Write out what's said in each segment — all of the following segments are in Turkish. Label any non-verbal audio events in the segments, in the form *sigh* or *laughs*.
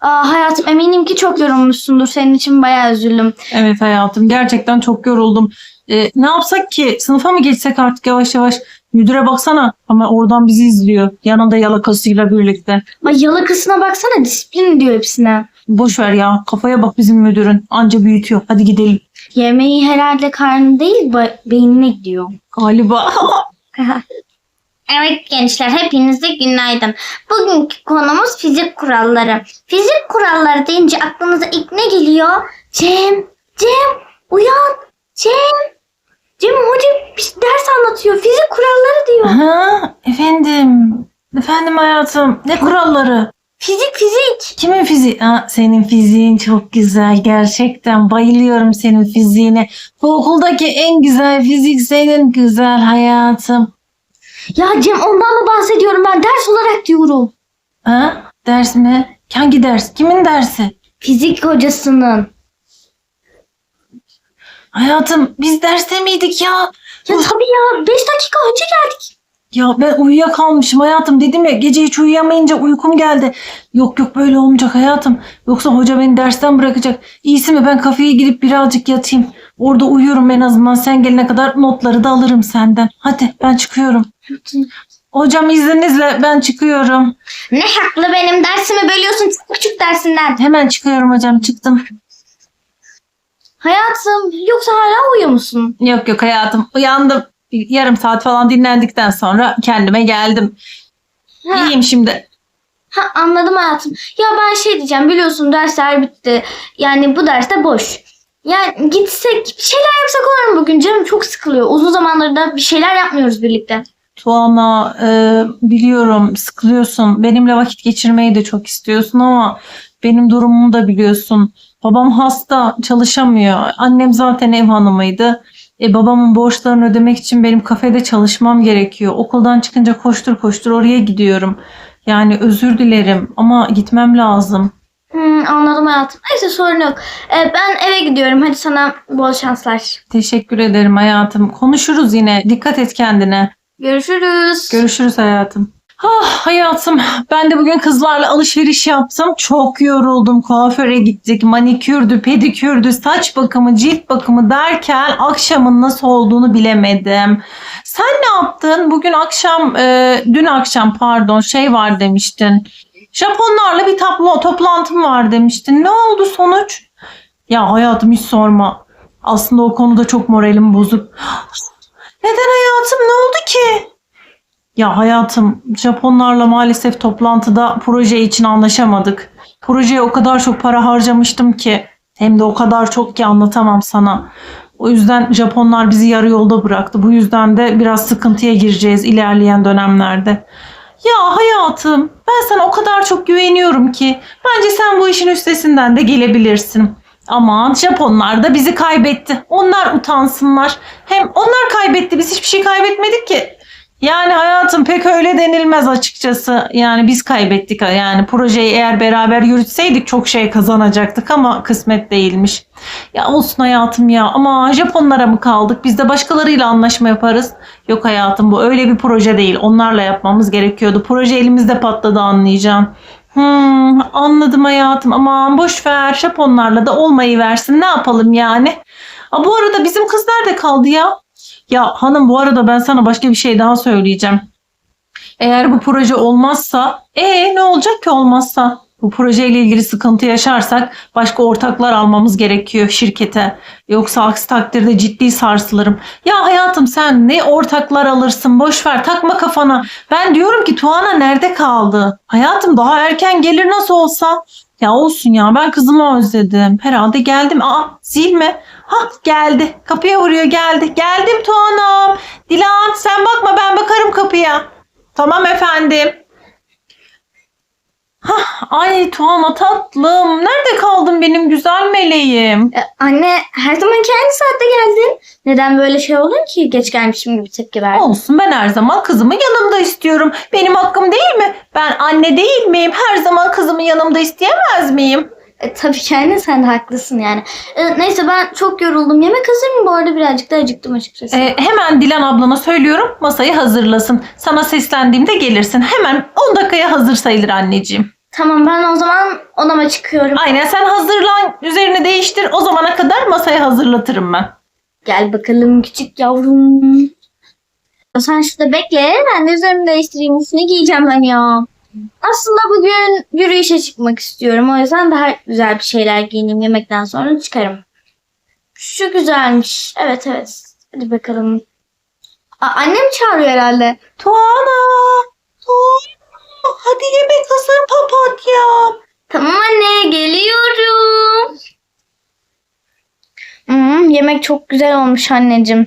Aa, hayatım eminim ki çok yorulmuşsundur. Senin için bayağı üzüldüm. Evet hayatım gerçekten çok yoruldum. Ee, ne yapsak ki? Sınıfa mı geçsek artık yavaş yavaş? Müdüre baksana ama oradan bizi izliyor. Yanında yalakasıyla birlikte. Ay yalakasına baksana disiplin diyor hepsine. Boş ver ya kafaya bak bizim müdürün. Anca büyütüyor. Hadi gidelim. Yemeği herhalde karnı değil be- beynine gidiyor. Galiba. *laughs* Evet gençler hepinize günaydın. Bugünkü konumuz fizik kuralları. Fizik kuralları deyince aklınıza ilk ne geliyor? Cem, Cem uyan. Cem. Cem hoca bir ders anlatıyor. Fizik kuralları diyor. ha, efendim. Efendim hayatım. Ne kuralları? Fizik fizik. Kimin fiziği? Ha, senin fiziğin çok güzel. Gerçekten bayılıyorum senin fiziğine. Bu okuldaki en güzel fizik senin güzel hayatım. Ya Cem ondan mı bahsediyorum ben ders olarak diyorum. Ha? Ders mi? Hangi ders? Kimin dersi? Fizik hocasının. Hayatım biz derste miydik ya? Ya tabii ya 5 dakika önce geldik. Ya ben uyuyakalmışım hayatım dedim ya gece hiç uyuyamayınca uykum geldi. Yok yok böyle olmayacak hayatım. Yoksa hoca beni dersten bırakacak. İyisi mi ben kafeye gidip birazcık yatayım. Orada uyuyorum en azından sen gelene kadar notları da alırım senden. Hadi ben çıkıyorum. Hocam izninizle ben çıkıyorum. Ne haklı benim dersimi bölüyorsun çık küçük dersinden. Hemen çıkıyorum hocam çıktım. Hayatım yoksa hala uyuyor musun? Yok yok hayatım uyandım. Yarım saat falan dinlendikten sonra kendime geldim. Ha, İyiyim şimdi. ha, anladım hayatım. Ya ben şey diyeceğim biliyorsun dersler bitti. Yani bu derste boş. Yani gitsek bir şeyler yapsak olur mu bugün canım çok sıkılıyor. Uzun zamandır da bir şeyler yapmıyoruz birlikte. Tuana e, biliyorum sıkılıyorsun. Benimle vakit geçirmeyi de çok istiyorsun ama benim durumumu da biliyorsun. Babam hasta, çalışamıyor. Annem zaten ev hanımıydı. E, babamın borçlarını ödemek için benim kafede çalışmam gerekiyor. Okuldan çıkınca koştur koştur oraya gidiyorum. Yani özür dilerim ama gitmem lazım. Hmm, anladım hayatım. Neyse sorun yok. Ee, ben eve gidiyorum. Hadi sana bol şanslar. Teşekkür ederim hayatım. Konuşuruz yine. Dikkat et kendine. Görüşürüz. Görüşürüz hayatım. Ah hayatım ben de bugün kızlarla alışveriş yaptım. Çok yoruldum. Kuaföre gittik. Manikürdü, pedikürdü, saç bakımı, cilt bakımı derken akşamın nasıl olduğunu bilemedim. Sen ne yaptın? Bugün akşam, e, dün akşam pardon şey var demiştin. Japonlarla bir tablo, toplantım var demiştin. Ne oldu sonuç? Ya hayatım hiç sorma. Aslında o konuda çok moralim bozuk. Neden hayatım? Ne oldu ki? Ya hayatım, Japonlarla maalesef toplantıda proje için anlaşamadık. Projeye o kadar çok para harcamıştım ki hem de o kadar çok ki anlatamam sana. O yüzden Japonlar bizi yarı yolda bıraktı. Bu yüzden de biraz sıkıntıya gireceğiz ilerleyen dönemlerde. Ya hayatım, ben sana o kadar çok güveniyorum ki bence sen bu işin üstesinden de gelebilirsin. Aman Japonlar da bizi kaybetti. Onlar utansınlar. Hem onlar kaybetti. Biz hiçbir şey kaybetmedik ki. Yani hayatım pek öyle denilmez açıkçası. Yani biz kaybettik. Yani projeyi eğer beraber yürütseydik çok şey kazanacaktık ama kısmet değilmiş. Ya olsun hayatım ya ama Japonlara mı kaldık? Biz de başkalarıyla anlaşma yaparız. Yok hayatım bu öyle bir proje değil. Onlarla yapmamız gerekiyordu. Proje elimizde patladı anlayacaksın. Hmm, anladım hayatım. Aman boş ver. Japonlarla da olmayı versin. Ne yapalım yani? Aa, bu arada bizim kız nerede kaldı ya? Ya hanım bu arada ben sana başka bir şey daha söyleyeceğim. Eğer bu proje olmazsa, ee ne olacak ki olmazsa? Bu projeyle ilgili sıkıntı yaşarsak başka ortaklar almamız gerekiyor şirkete. Yoksa aksi takdirde ciddi sarsılırım. Ya hayatım sen ne ortaklar alırsın boş ver takma kafana. Ben diyorum ki Tuana nerede kaldı? Hayatım daha erken gelir nasıl olsa. Ya olsun ya ben kızımı özledim. Herhalde geldim. Aa zil mi? Hah geldi. Kapıya vuruyor geldi. Geldim Tuana'm. Dilan sen bakma ben bakarım kapıya. Tamam efendim. Hah, ay Tuana tatlım. Nerede kaldın benim güzel meleğim? Ee, anne her zamanki aynı saatte geldin. Neden böyle şey oldun ki? Geç gelmişim gibi tepki verdin. Olsun ben her zaman kızımı yanımda istiyorum. Benim hakkım değil mi? Ben anne değil miyim? Her zaman kızımı yanımda isteyemez miyim? E, tabii ki anne sen de haklısın yani. E, neyse ben çok yoruldum. Yemek hazır mı bu arada birazcık da acıktım açıkçası. Ee, hemen Dilan ablana söylüyorum masayı hazırlasın. Sana seslendiğimde gelirsin. Hemen 10 dakikaya hazır sayılır anneciğim. Tamam ben o zaman Odama çıkıyorum. Aynen sen hazırlan üzerini değiştir. O zamana kadar masayı hazırlatırım ben. Gel bakalım küçük yavrum. Sen şurada bekle. Ben de üzerimi değiştireyim. Üstüne giyeceğim ben ya. Aslında bugün yürüyüşe çıkmak istiyorum. O yüzden daha güzel bir şeyler giyineyim. Yemekten sonra çıkarım. Şu güzelmiş. Evet evet. Hadi bakalım. Aa, annem çağırıyor herhalde. Tuana! Tuana! Hadi yemek hazır papatya. Tamam anne geliyorum. Hmm, yemek çok güzel olmuş anneciğim.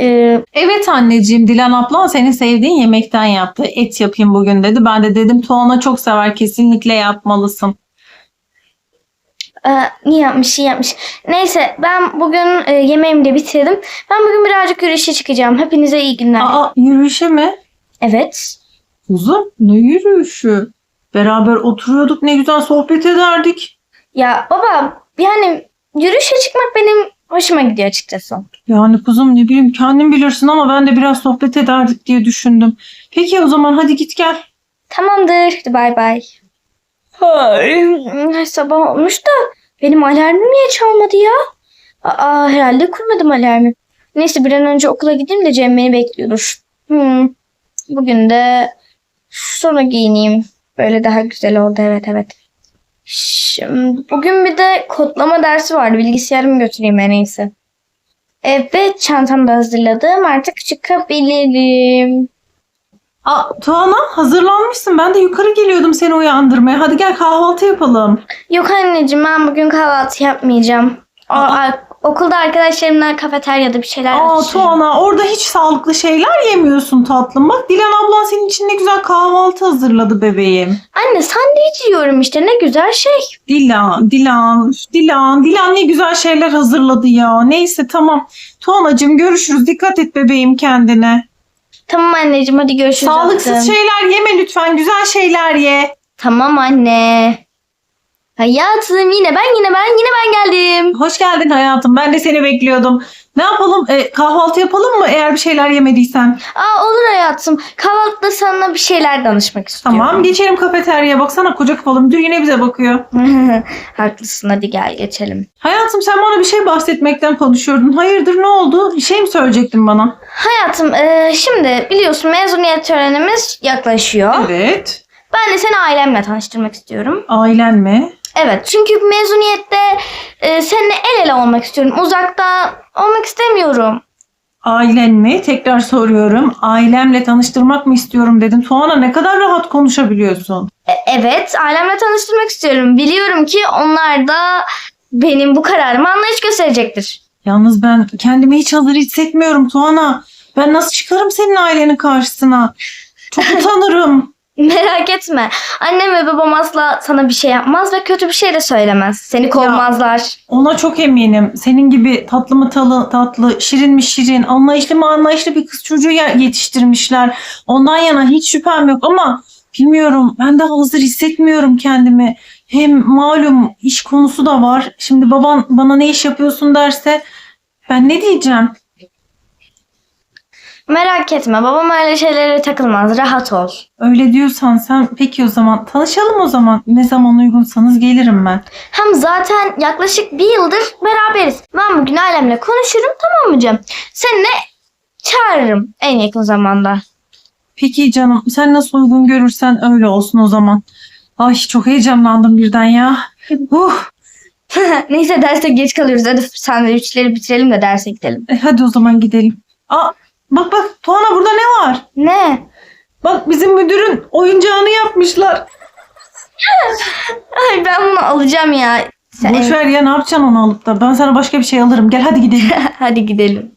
Ee, Evet anneciğim Dilan ablan senin sevdiğin yemekten yaptı. Et yapayım bugün dedi. Ben de dedim Tuana çok sever kesinlikle yapmalısın. e, iyi yapmış iyi yapmış. Neyse ben bugün e, yemeğimi de bitirdim. Ben bugün birazcık yürüyüşe çıkacağım. Hepinize iyi günler. Aa yürüyüşe mi? Evet. Kuzum ne yürüyüşü? Beraber oturuyorduk ne güzel sohbet ederdik. Ya baba yani yürüyüşe çıkmak benim hoşuma gidiyor açıkçası. Yani kuzum ne bileyim kendin bilirsin ama ben de biraz sohbet ederdik diye düşündüm. Peki o zaman hadi git gel. Tamamdır. Hadi bay bay. Ay, sabah olmuş da benim alarmım niye çalmadı ya? Aa, herhalde kurmadım alarmı. Neyse bir an önce okula gideyim de Cem beni bekliyordur. Hmm. Bugün de sonra giyineyim. Böyle daha güzel oldu evet evet. Şimdi, bugün bir de kodlama dersi vardı. Bilgisayarımı götüreyim en iyisi. Evet çantamı da hazırladım. Artık çıkabilirim. Aa Tuana hazırlanmışsın. Ben de yukarı geliyordum seni uyandırmaya. Hadi gel kahvaltı yapalım. Yok anneciğim ben bugün kahvaltı yapmayacağım. O, Aa. Okulda arkadaşlarımla kafeteryada bir şeyler Aa atışırım. Tuana orada hiç sağlıklı şeyler yemiyorsun tatlım. Bak Dilan ablan senin için ne güzel kahvaltı hazırladı bebeğim. Anne sandviç yiyorum işte ne güzel şey. Dilan, Dilan, Dilan, Dilan ne güzel şeyler hazırladı ya. Neyse tamam. Tuanacığım görüşürüz. Dikkat et bebeğim kendine. Tamam anneciğim hadi görüşürüz. Sağlıksız tatlım. şeyler yeme lütfen. Güzel şeyler ye. Tamam anne. Hayatım yine ben yine ben yine ben geldim. Hoş geldin hayatım. Ben de seni bekliyordum. Ne yapalım? E, kahvaltı yapalım mı eğer bir şeyler yemediysen? Aa olur hayatım. Kahvaltıda sana bir şeyler danışmak istiyorum. Tamam geçelim kafeteryaya. Baksana koca kapalı müdür yine bize bakıyor. *laughs* Haklısın hadi gel geçelim. Hayatım sen bana bir şey bahsetmekten konuşuyordun. Hayırdır ne oldu? Bir şey mi söyleyecektin bana? Hayatım e, şimdi biliyorsun mezuniyet törenimiz yaklaşıyor. Evet. Ben de seni ailemle tanıştırmak istiyorum. Ailen mi? Evet çünkü mezuniyette e, seninle el ele olmak istiyorum. Uzakta olmak istemiyorum. Ailen mi? Tekrar soruyorum. Ailemle tanıştırmak mı istiyorum dedim. Tuana ne kadar rahat konuşabiliyorsun. E, evet ailemle tanıştırmak istiyorum. Biliyorum ki onlar da benim bu kararıma anlayış gösterecektir. Yalnız ben kendimi hiç hazır hissetmiyorum Tuana. Ben nasıl çıkarım senin ailenin karşısına? Çok *laughs* utanırım. Merak etme. Annem ve babam asla sana bir şey yapmaz ve kötü bir şey de söylemez. Seni kovmazlar. Ona çok eminim. Senin gibi tatlı mı talı, tatlı, şirin mi şirin, anlayışlı mı anlayışlı bir kız çocuğu ya- yetiştirmişler. Ondan yana hiç şüphem yok ama bilmiyorum. Ben de hazır hissetmiyorum kendimi. Hem malum iş konusu da var. Şimdi baban bana ne iş yapıyorsun derse ben ne diyeceğim? Merak etme. Babam öyle şeylere takılmaz. Rahat ol. Öyle diyorsan sen peki o zaman tanışalım o zaman. Ne zaman uygunsanız gelirim ben. Hem zaten yaklaşık bir yıldır beraberiz. Ben bugün ailemle konuşurum tamam mı Cem? Seni de çağırırım en yakın zamanda. Peki canım sen nasıl uygun görürsen öyle olsun o zaman. Ay çok heyecanlandım birden ya. Uh, *laughs* Neyse derse geç kalıyoruz. Hadi sandviçleri bitirelim de derse gidelim. e, hadi o zaman gidelim. Aa, bak bak Tuana burada ne var? Ne? Bak bizim müdürün oyuncağını yapmışlar. Ay ben bunu alacağım ya. Sen- Boş ver ya ne yapacaksın onu alıp da. Ben sana başka bir şey alırım. Gel hadi gidelim. *laughs* Hadi gidelim.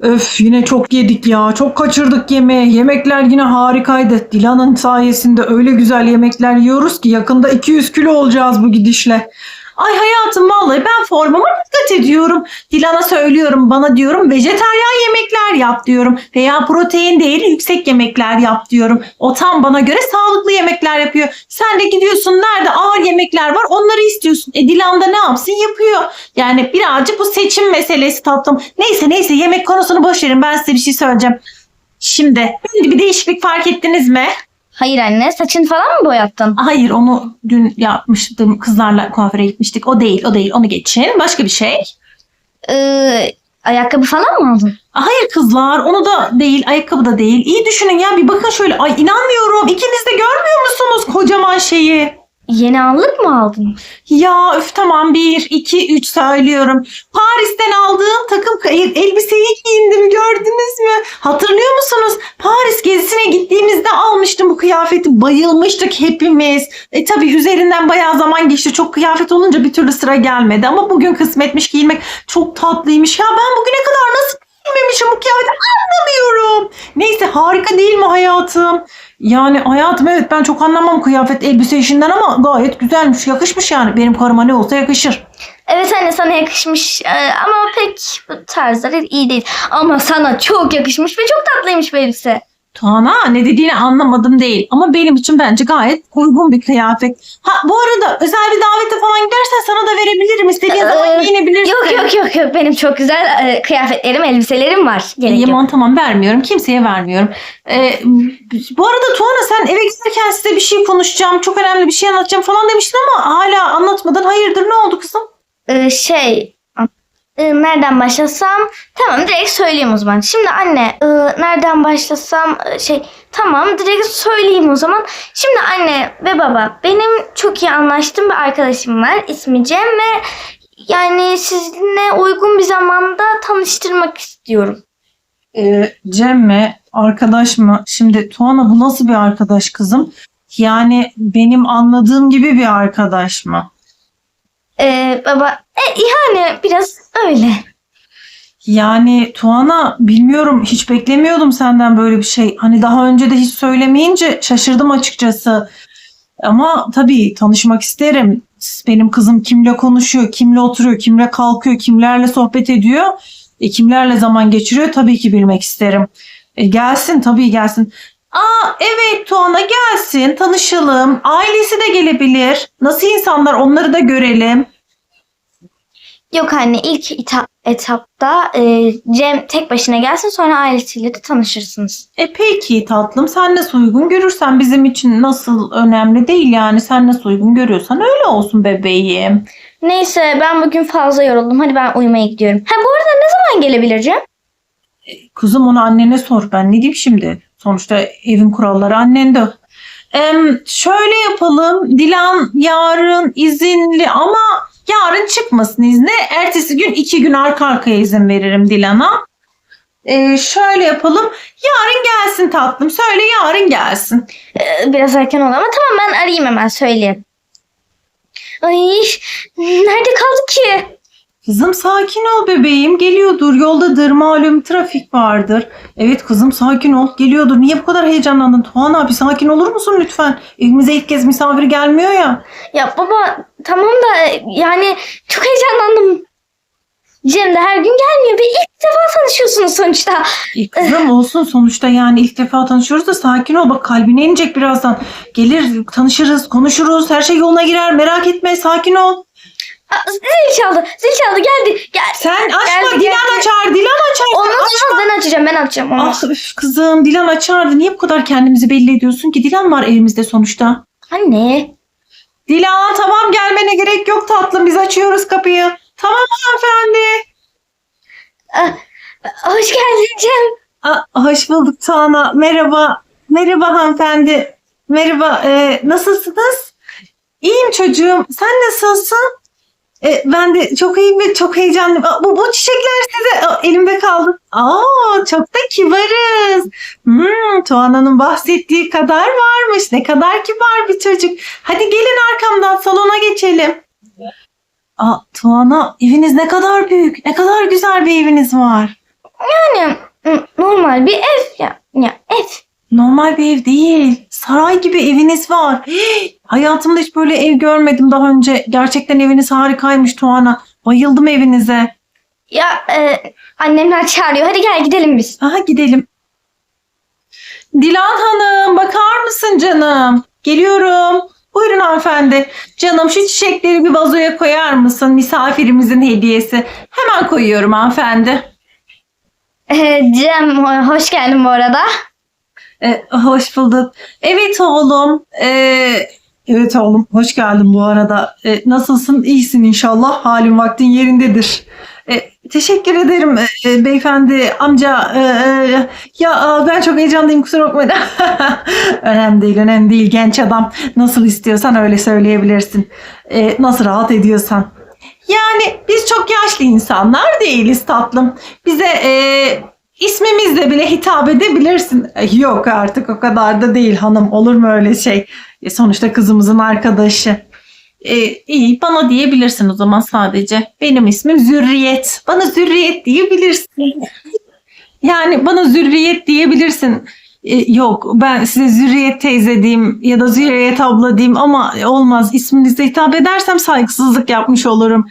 Öf yine çok yedik ya. Çok kaçırdık yemeği. Yemekler yine harikaydı. Dilan'ın sayesinde öyle güzel yemekler yiyoruz ki yakında 200 kilo olacağız bu gidişle. Ay hayatım vallahi ben formama dikkat ediyorum. Dilan'a söylüyorum bana diyorum vejetaryen yemekler yap diyorum. Veya protein değil yüksek yemekler yap diyorum. O tam bana göre sağlıklı yemekler yapıyor. Sen de gidiyorsun nerede ağır yemekler var onları istiyorsun. E Dilan da ne yapsın yapıyor. Yani birazcık bu seçim meselesi tatlım. Neyse neyse yemek konusunu boş verin ben size bir şey söyleyeceğim. Şimdi bir değişiklik fark ettiniz mi? Hayır anne saçını falan mı boyattın? Hayır onu dün yapmıştım. Kızlarla kuaföre gitmiştik. O değil o değil onu geçin. Başka bir şey. Ee, ayakkabı falan mı aldın? Hayır kızlar onu da değil ayakkabı da değil. İyi düşünün ya bir bakın şöyle. Ay inanmıyorum ikiniz de görmüyor musunuz kocaman şeyi? Yeni allık mı aldın? Ya öf tamam bir, iki, üç söylüyorum. Paris'ten aldığım takım el- elbiseyi giyindim gördünüz mü? Hatırlıyor musunuz? Kıyafeti. Bayılmıştık hepimiz. E tabi üzerinden bayağı zaman geçti. Çok kıyafet olunca bir türlü sıra gelmedi. Ama bugün kısmetmiş giymek çok tatlıymış. Ya ben bugüne kadar nasıl giymemişim bu kıyafeti anlamıyorum. Neyse harika değil mi hayatım? Yani hayatım evet ben çok anlamam kıyafet elbise işinden ama gayet güzelmiş yakışmış yani. Benim karıma ne olsa yakışır. Evet anne sana yakışmış Ee, ama pek bu tarzları iyi değil. Ama sana çok yakışmış ve çok tatlıymış bu elbise. Tuana ne dediğini anlamadım değil ama benim için bence gayet uygun bir kıyafet. Ha bu arada özel bir davete falan gidersen sana da verebilirim. İstediğin zaman Ee, giyinebilirsin. Yok yok yok yok benim çok güzel e, kıyafetlerim, elbiselerim var. Gerek yok. aman tamam vermiyorum. Kimseye vermiyorum. Ee, bu arada Tuana sen eve giderken size bir şey konuşacağım. Çok önemli bir şey anlatacağım falan demiştin ama hala anlatmadın. Hayırdır ne oldu kızım? Ee, şey e, nereden başlasam tamam direkt söyleyeyim o zaman. Şimdi anne e, nereden başlasam e, şey tamam direkt söyleyeyim o zaman. Şimdi anne ve baba benim çok iyi anlaştığım bir arkadaşım var ismi Cem ve yani sizinle uygun bir zamanda tanıştırmak istiyorum. Ee, Cem mi? Arkadaş mı? Şimdi Tuana bu nasıl bir arkadaş kızım? Yani benim anladığım gibi bir arkadaş mı? Ee, baba e, yani biraz öyle. Yani Tuana bilmiyorum hiç beklemiyordum senden böyle bir şey. Hani daha önce de hiç söylemeyince şaşırdım açıkçası. Ama tabii tanışmak isterim. Benim kızım kimle konuşuyor, kimle oturuyor, kimle kalkıyor, kimlerle sohbet ediyor, e, kimlerle zaman geçiriyor tabii ki bilmek isterim. E, gelsin tabii gelsin. Aa evet Tuana gelsin tanışalım. Ailesi de gelebilir. Nasıl insanlar onları da görelim. Yok anne ilk ita- etapta e, Cem tek başına gelsin sonra ailesiyle de tanışırsınız. E peki tatlım sen nasıl uygun görürsen bizim için nasıl önemli değil yani sen nasıl uygun görüyorsan öyle olsun bebeğim. Neyse ben bugün fazla yoruldum. Hadi ben uyumaya gidiyorum. Ha bu arada ne zaman gelebilir Cem? Kızım onu annene sor ben ne diyeyim şimdi sonuçta evin kuralları annende. Em, şöyle yapalım Dilan yarın izinli ama yarın çıkmasın izne ertesi gün iki gün arka arkaya izin veririm Dilan'a. E, şöyle yapalım yarın gelsin tatlım söyle yarın gelsin. Ee, biraz erken oldu ama tamam ben arayayım hemen söyleyeyim. Ay nerede kaldı ki? Kızım sakin ol bebeğim. Geliyordur. Yoldadır. Malum trafik vardır. Evet kızım sakin ol. Geliyordur. Niye bu kadar heyecanlandın? Tuğan abi sakin olur musun lütfen? Evimize ilk kez misafir gelmiyor ya. Ya baba tamam da e, yani çok heyecanlandım. Cem de her gün gelmiyor ve ilk defa tanışıyorsunuz sonuçta. E, kızım olsun sonuçta yani ilk defa tanışıyoruz da sakin ol. Bak kalbine inecek birazdan. Gelir tanışırız konuşuruz. Her şey yoluna girer. Merak etme sakin ol. Aa, zil çaldı zil çaldı geldi. Gel. Sen açma. Geldi, Dilan geldi. açar. Dilan açar. Olmaz Açma. olmaz ben açacağım ben açacağım. Olmaz. Ah üf, kızım Dilan açardı. Niye bu kadar kendimizi belli ediyorsun ki? Dilan var evimizde sonuçta. Anne. Dilan tamam gelmene gerek yok tatlım biz açıyoruz kapıyı. Tamam hanımefendi. Ah, hoş geldin Cem. Aa, hoş bulduk Tuana. Merhaba. Merhaba hanımefendi. Merhaba. Ee, nasılsınız? İyiyim çocuğum. Sen nasılsın? Ee, ben de çok iyiyim ve çok heyecanlıyım. Aa, bu, bu çiçekler size Aa, elimde kaldı. Aa, çok da kibarız. Hmm, Tuana'nın bahsettiği kadar varmış. Ne kadar kibar bir çocuk. Hadi gelin arkamdan salona geçelim. Aa, Tuana eviniz ne kadar büyük. Ne kadar güzel bir eviniz var. Yani normal bir ev ya. Ya ev. Normal bir ev değil. Saray gibi eviniz var. *gasps* Hey, hayatımda hiç böyle ev görmedim daha önce. Gerçekten eviniz harikaymış Tuana. Bayıldım evinize. Ya e, annemler çağırıyor. Hadi gel gidelim biz. Aha gidelim. Dilan Hanım bakar mısın canım? Geliyorum. Buyurun hanımefendi. Canım şu çiçekleri bir vazoya koyar mısın? Misafirimizin hediyesi. Hemen koyuyorum hanımefendi. E, Cem ho- hoş geldin bu arada. E, hoş bulduk. Evet oğlum. E, evet oğlum. Hoş geldin bu arada. E, nasılsın? İyisin inşallah. Halin vaktin yerindedir. E, teşekkür ederim e, beyefendi amca. E, e, ya e, ben çok heyecanlıyım kusura bakmayın. *laughs* önemli değil önemli değil genç adam. Nasıl istiyorsan öyle söyleyebilirsin. E, nasıl rahat ediyorsan. Yani biz çok yaşlı insanlar değiliz tatlım. Bize e, ismimizle bile hitap edebilirsin. E, Yok artık o kadar da değil hanım. Olur mu öyle şey? E, sonuçta kızımızın arkadaşı. E, iyi bana diyebilirsin o zaman sadece. Benim ismim Zürriyet. Bana Zürriyet diyebilirsin. Yani bana Zürriyet diyebilirsin. E, yok ben size Zürriyet teyze diyeyim ya da Zürriyet abla diyeyim ama olmaz. İsminizle hitap edersem saygısızlık yapmış olurum.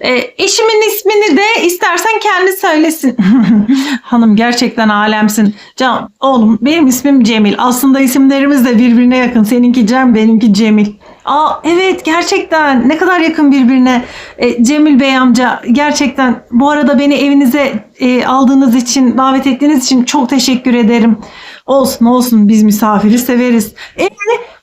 E, eşimin ismini de istersen kendi söylesin. *laughs* Hanım gerçekten alemsin. Can, oğlum benim ismim Cemil. Aslında isimlerimiz de birbirine yakın. Seninki Cem, benimki Cemil. Aa evet gerçekten ne kadar yakın birbirine. E, Cemil Bey amca gerçekten bu arada beni evinize e, aldığınız için, davet ettiğiniz için çok teşekkür ederim. Olsun olsun biz misafiri severiz. E,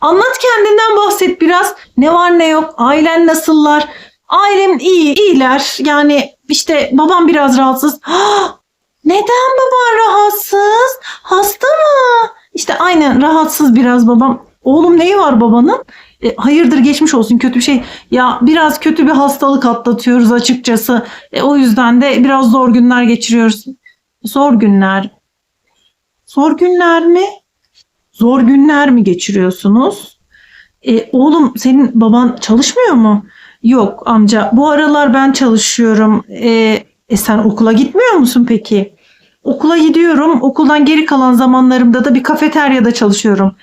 anlat kendinden bahset biraz. Ne var ne yok, ailen nasıllar? Ailem iyi, iyiler. Yani işte babam biraz rahatsız. Ah, Neden baban rahatsız? Hasta mı? İşte aynen rahatsız biraz babam. Oğlum neyi var babanın? E, hayırdır geçmiş olsun kötü bir şey. Ya biraz kötü bir hastalık atlatıyoruz açıkçası. E, o yüzden de biraz zor günler geçiriyoruz. Zor günler. Zor günler mi? Zor günler mi geçiriyorsunuz? E, oğlum senin baban çalışmıyor mu? Yok amca bu aralar ben çalışıyorum. E, e sen okula gitmiyor musun peki? Okula gidiyorum. Okuldan geri kalan zamanlarımda da bir kafeteryada çalışıyorum.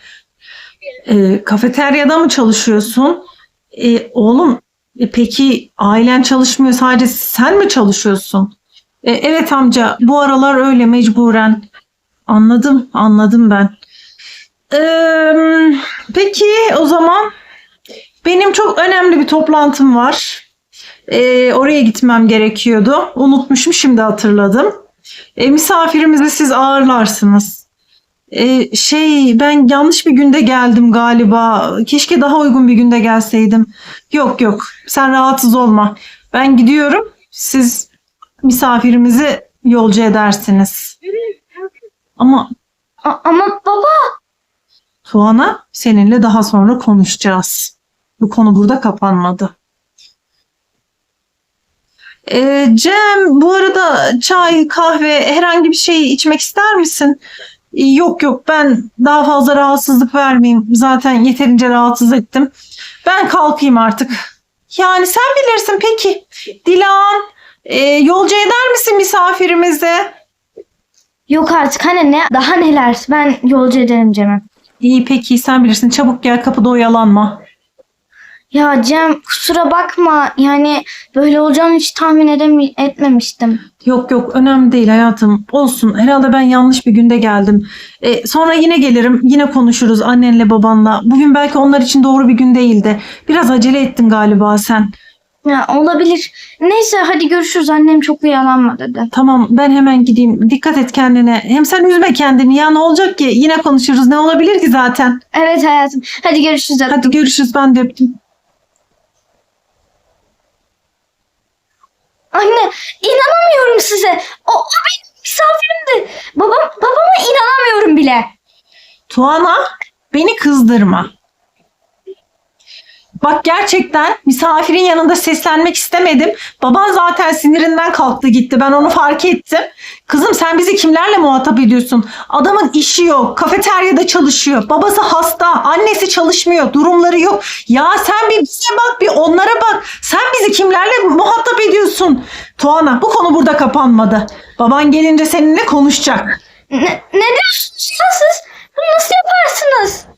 E, kafeteryada mı çalışıyorsun? E, oğlum e, peki ailen çalışmıyor sadece sen mi çalışıyorsun? E, evet amca bu aralar öyle mecburen. Anladım anladım ben. Eee, peki o zaman benim çok önemli bir toplantım var. Ee, oraya gitmem gerekiyordu. Unutmuşum şimdi hatırladım. Ee, misafirimizi siz ağırlarsınız. Ee, şey ben yanlış bir günde geldim galiba. Keşke daha uygun bir günde gelseydim. Yok yok sen rahatsız olma. Ben gidiyorum. Siz misafirimizi yolcu edersiniz. Ama A- ama baba Tuana seninle daha sonra konuşacağız. Bu konu burada kapanmadı. Ee, Cem bu arada çay, kahve herhangi bir şey içmek ister misin? Ee, Yok yok ben daha fazla rahatsızlık vermeyeyim. Zaten yeterince rahatsız ettim. Ben kalkayım artık. Yani sen bilirsin peki. Dilan e, yolcu eder misin misafirimizi? yok artık hani ne daha neler ben yolcu ederim Cem'e. İyi peki sen bilirsin çabuk gel kapıda oyalanma. Ya Cem kusura bakma yani böyle olacağını hiç tahmin edemi- etmemiştim. Yok yok önemli değil hayatım. Olsun herhalde ben yanlış bir günde geldim. E, sonra yine gelirim yine konuşuruz annenle babanla. Bugün belki onlar için doğru bir gün değildi. Biraz acele ettin galiba sen. Ya olabilir. Neyse hadi görüşürüz annem çok uyanma dedi. Tamam ben hemen gideyim. Dikkat et kendine. Hem sen üzme kendini ya ne olacak ki? Yine konuşuruz. Ne olabilir ki zaten? Evet hayatım hadi görüşürüz. Hadi görüşürüz ben de öptüm. Anne inanamıyorum size. O, o benim misafirimdi. Babam, babama inanamıyorum bile. Tuana beni kızdırma. Bak gerçekten misafirin yanında seslenmek istemedim. Baban zaten sinirinden kalktı gitti. Ben onu fark ettim. Kızım sen bizi kimlerle muhatap ediyorsun? Adamın işi yok. Kafeteryada çalışıyor. Babası hasta. Annesi çalışmıyor. Durumları yok. Ya sen bir bize bak bir onlara bak. Sen bizi kimlerle muhatap ediyorsun? Tuana bu konu burada kapanmadı. Baban gelince seninle konuşacak. Ne, ne diyorsunuz siz? Nasıl yaparsınız?